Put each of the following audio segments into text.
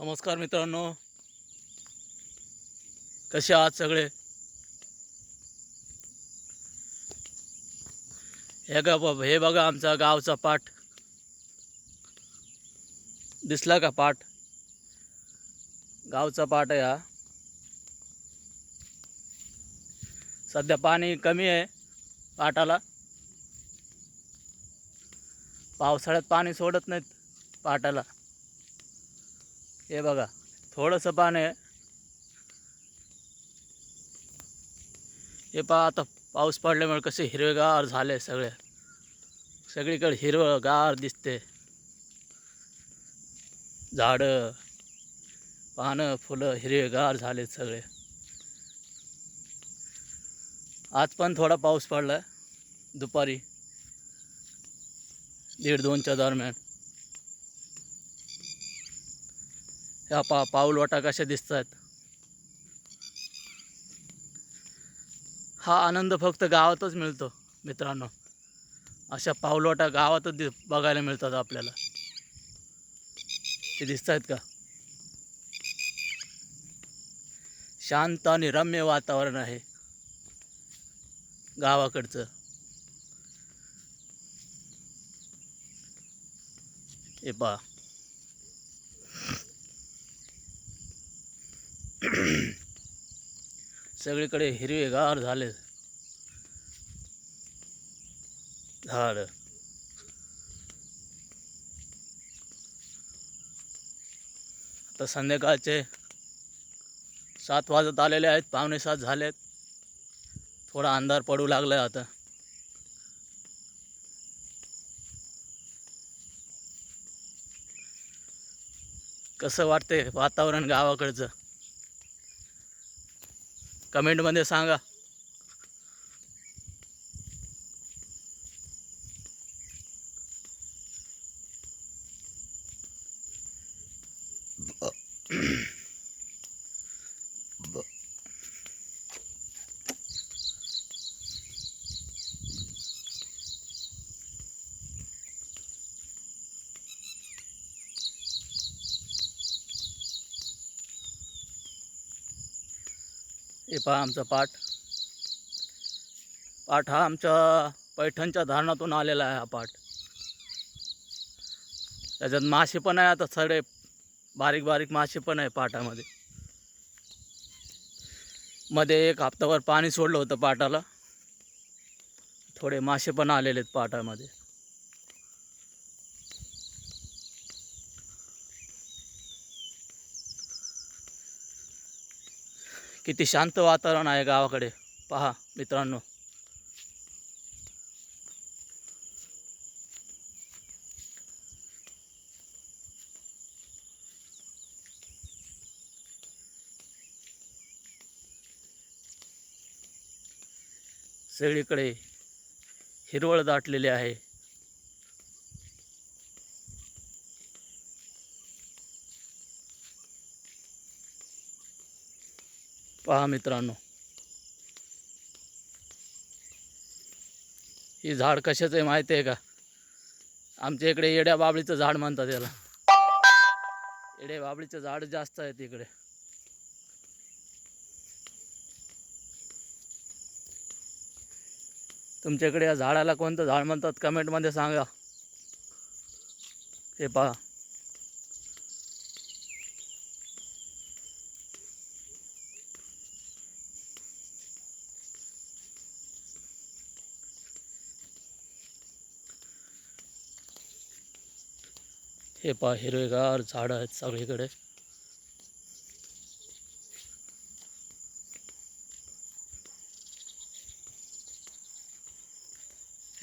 नमस्कार मित्रांनो. कसे आहात सगळे? हे गा हे बघा आमचा गावचा पाठ. दिसला का पाठ? गावचा पाठ आहे हा. सध्या पाणी कमी आहे पाटाला पावसाळ्यात पाणी सोडत नाहीत पाटाला हे बघा थोडंसं पाणी आहे. हे पहा आता पाऊस पडल्यामुळे कसे हिरवेगार झाले सगळे. सगळीकडे हिरवगार दिसते. झाडं पानं फुलं हिरवेगार झाले सगळे. आज पण थोडा पाऊस पडला दुपारी दीड दोनच्या दरम्यान. ह्या पा पाऊलवाटा कशा दिसत आहेत हा आनंद फक्त गावातच मिळतो मित्रांनो. अशा पाऊलवाटा गावातच दि बघायला मिळतात आपल्याला. ते दिसत आहेत का? शांत आणि रम्य वातावरण आहे. गावाकडचं. हे पहा. सगळीकडे हिरवेगार झाले. झाड. आता संध्याकाळचे सात वाजत आलेले आहेत. पावणे सात झालेत. थोडा अंधार पडू लागलाय आता. कसं वाटते वातावरण गावाकडचं? कमेंटमध्ये सांगा. हे पहा आमचा पाठ. पाठ हा आमच्या पैठणच्या धरणातून आलेला आहे हा पाठ. त्याच्यात मासे पण आहे आता सगळे बारीक बारीक मासे पण आहे पाटामध्ये मध्ये एक हप्ताभर पाणी सोडलं होतं पाटाला थोडे मासे पण आलेले आहेत पाटामध्ये किती शांत वातावरण आहे गावाकडे. पहा मित्रांनो. सगळीकडे हिरवळ दाटलेली आहे. पहा मित्रांनो. ही झाड कशाचं आहे माहिती आहे का? आमच्या इकडे येड्या बाबळीचं झाड म्हणतात याला. येड्या बाबळीचं झाड जास्त आहे तिकडे. तुमच्याकडे या झाडाला कोणतं झाड म्हणतात? कमेंटमध्ये सांगा. हे पहा. हे पहा हिरवेगार झाडं आहेत सगळीकडे.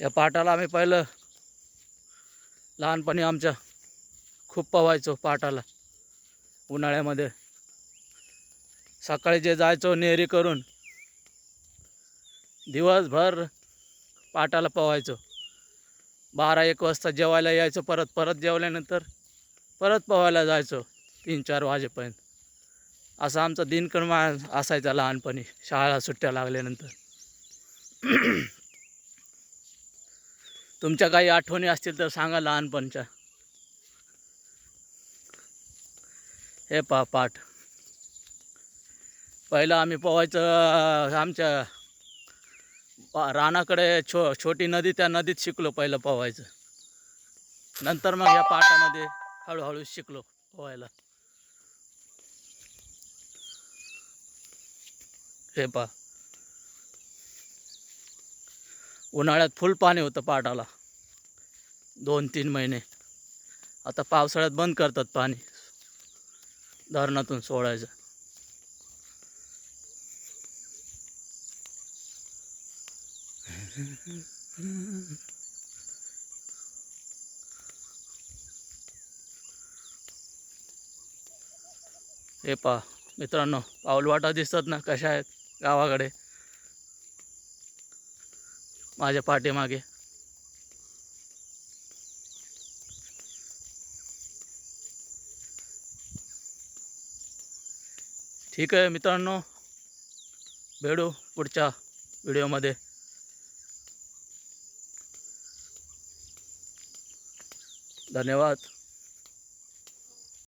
या पाटाला आम्ही पहिलं लहानपणी आमच्या खूप पवायचो पाटाला उन्हाळ्यामध्ये. सकाळी जे जायचो नेहरी करून दिवसभर पाटाला पवायचो. बारा एक वाजता जेवायला यायचो परत परत जेवल्यानंतर परत पोहायला जायचो तीन चार वाजेपर्यंत. असा आमचा दिनक्रम असायचा लहानपणी शाळा सुट्ट्या लागल्यानंतर. तुमच्या काही आठवणी असतील तर सांगा लहानपणच्या. हे पा पाठ. पहिलं आम्ही पोहायचं आमच्या पा- रानाकडे छो छोटी नदी त्या नदीत शिकलो पहिलं पोहायचं. नंतर मग या पाटामध्ये हळूहळू शिकलो पोहायला. हे पा. उन्हाळ्यात फुल पाणी होतं पाटाला. दोन तीन महिने. आता पावसाळ्यात बंद करतात पाणी. धरणातून सोडायचं. हे पा मित्रांनो पाऊलवाटा दिसतात ना कशा आहेत गावाकडे? माझ्या पाठीमागे. ठीक आहे मित्रांनो भेटू पुढच्या व्हिडिओमध्ये धन्यवाद.